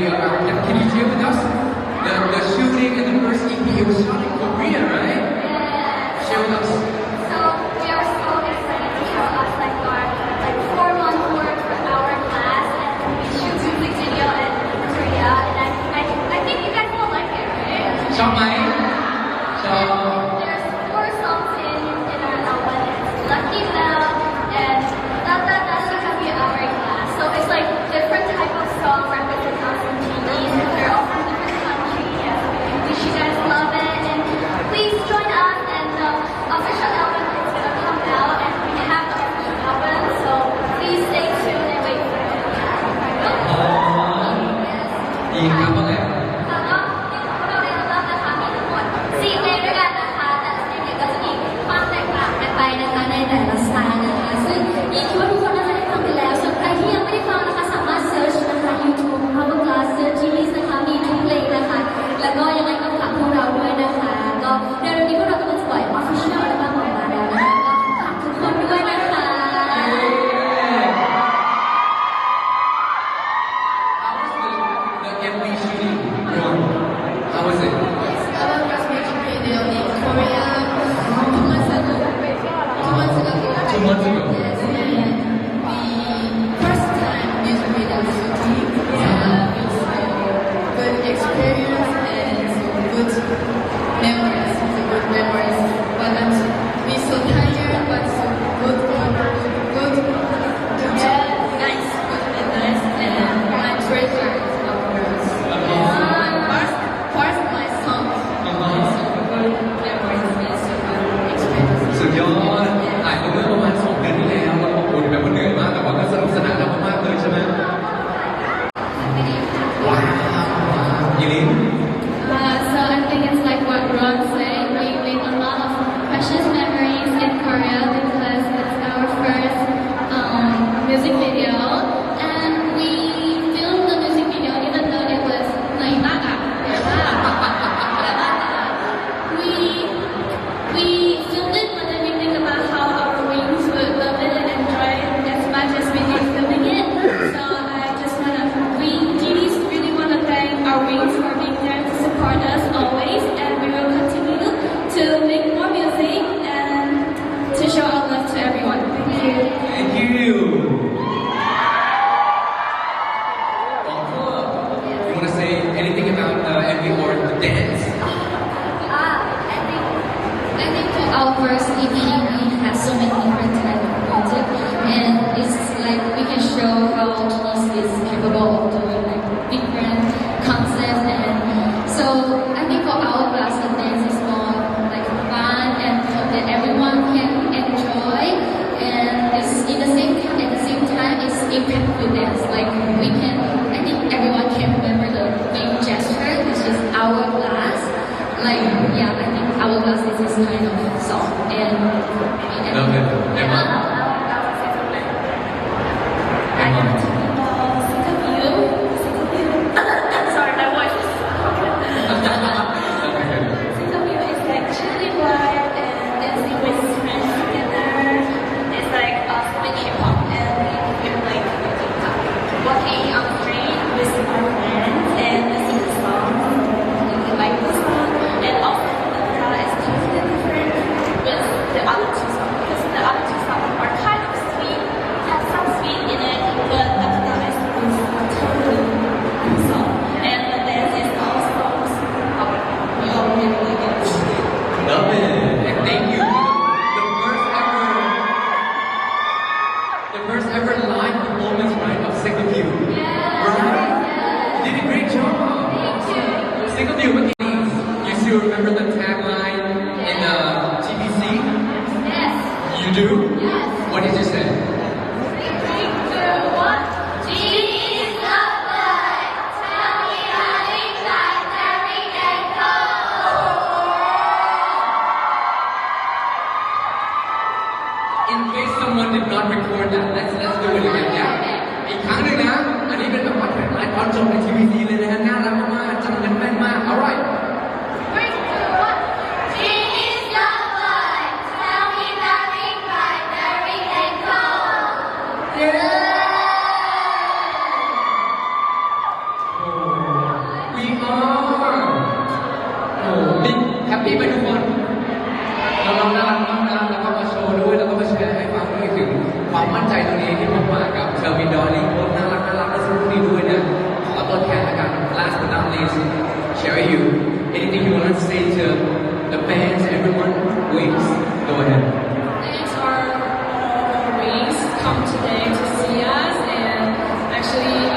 we uh, can, you share with us the, the shooting and the first EP? Was shot know how Optimus is capable of doing like different concepts and so I think for our class the dance is more like fun and that everyone can enjoy and it's in the same time at the same time it's impactful dance. Like we can I think everyone can remember the main gesture which is our class. Like yeah I think our class is this kind of song and, and, okay. and Bye. ความมั่นใจตรงนี้ที่ผมมากับเทอร์มินดอลลี่โค้ดน่ารักน่ารักและสนุกนี้ด้วยนะขอตัวแทนละกัน last but not least share you anything you want to say to the fans everyone please go ahead Thanks our Marines come today to see us and actually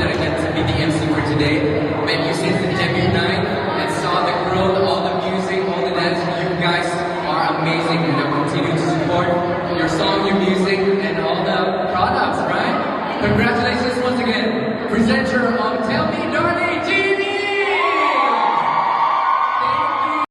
that I get to be the MC for today. Met you since